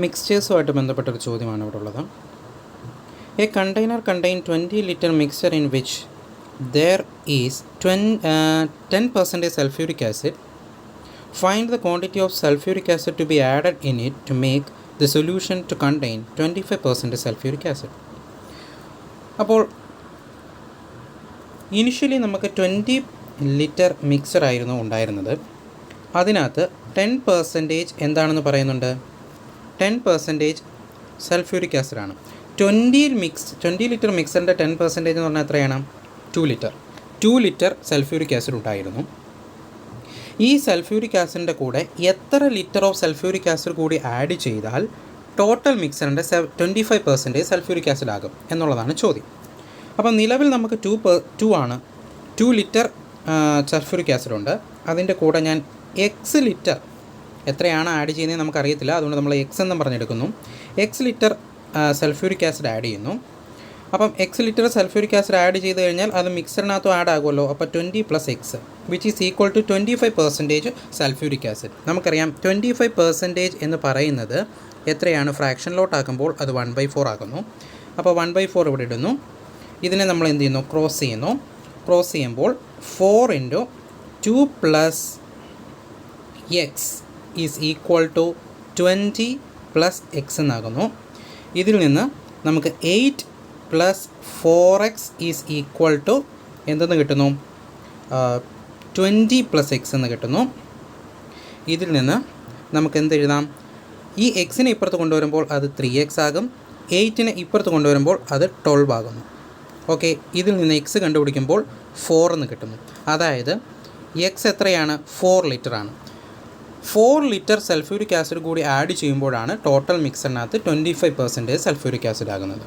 മിക്സ്ചേഴ്സുമായിട്ട് ബന്ധപ്പെട്ടൊരു ചോദ്യമാണ് ഇവിടെ ഉള്ളത് a container contain twenty litre mixture in which there is twen ten percentage sulphuric acid find the quantity of sulphuric acid to be added in it to make the solution to contain twenty five percentage sulphuric acid അപ്പോൾ initially നമുക്ക് twenty litre mixer ആയിരുന്നു ഉണ്ടായിരുന്നത്. അതിനകത്ത് ten percentage എന്താണെന്ന് പറയുന്നുണ്ട്? Ten percentage sulphuric ആസിഡാണ് twenty mix twenty litre മിക്സറിന്റെ ten percentage എന്ന് പറഞ്ഞാൽ എത്രയാണ്? Two litre two litre sulphuric acid ഉണ്ടായിരുന്നു. ഈ സൾഫ്യൂരിക് ആസിഡിന്റെ കൂടെ എത്ര ലിറ്റർ ഓഫ് സൾഫ്യൂരിക് ആസിഡ് കൂടി ആഡ് ചെയ്താൽ total മിക്സറിന്റെ twenty five percentage sulphuric acid ആകും എന്നുള്ളതാണ് ചോദ്യം. അപ്പം നിലവിൽ നമുക്ക് ടു പെർ ടു ആണ്. ടു ലിറ്റർ സൾഫ്യൂരിക് ആസിഡ് ഉണ്ട്. അതിന്റെ കൂടെ ഞാൻ എക്സ് ലിറ്റർ എത്രയാണ് ആഡ് ചെയ്യുന്നത് നമുക്കറിയത്തില്ല. അതുകൊണ്ട് നമ്മൾ എക്സ് എന്നും പറഞ്ഞെടുക്കുന്നു. X litre sulphuric acid add ചെയ്യുന്നു. അപ്പം X litre sulphuric acid add ചെയ്ത് കഴിഞ്ഞാൽ അത് മിക്സറിനകത്തും ആഡ് ആകുമല്ലോ. അപ്പോൾ twenty plus X which is equal to twenty five percentage sulphuric acid നമുക്കറിയാം ട്വന്റി ഫൈവ് പെർസെന്റേജ് എന്ന് പറയുന്നത് എത്രയാണ്? ഫ്രാക്ഷനിലോട്ടാക്കുമ്പോൾ അത് വൺ ബൈ ഫോർ ആകുന്നു. അപ്പോൾ വൺ ബൈ ഫോർ ഇവിടെ ഇടുന്നു. ഇതിനെ നമ്മൾ എന്ത് ചെയ്യുന്നു? ക്രോസ് ചെയ്യുന്നു. ക്രോസ് ചെയ്യുമ്പോൾ four into two plus X is equal to twenty plus X എന്നാകുന്നു. ഇതിൽ നിന്ന് നമുക്ക് eight plus four X is equal to എന്തെന്ന് കിട്ടുന്നു? ട്വന്റി പ്ലസ് എക്സ് എന്ന് കിട്ടുന്നു. ഇതിൽ നിന്ന് നമുക്ക് എന്ത് എഴുതാം? ഈ എക്സിനെ ഇപ്പുറത്ത് കൊണ്ടുവരുമ്പോൾ അത് ത്രീ എക്സ് ആകും. എയ്റ്റിനെ ഇപ്പുറത്ത് കൊണ്ടുവരുമ്പോൾ അത് ട്വൽവ് ആകുന്നു. ഓക്കെ ഇതിൽ നിന്ന് എക്സ് കണ്ടുപിടിക്കുമ്പോൾ ഫോർ എന്ന് കിട്ടുന്നു. അതായത് എക്സ് എത്രയാണ്? ഫോർ ലിറ്റർ ആണ്. ഫോർ ലിറ്റർ സൾഫ്യൂരിക് ആസിഡ് കൂടി ആഡ് ചെയ്യുമ്പോഴാണ് total മിക്സറിനകത്ത് twenty five percentage sulphuric acid ആകുന്നത്.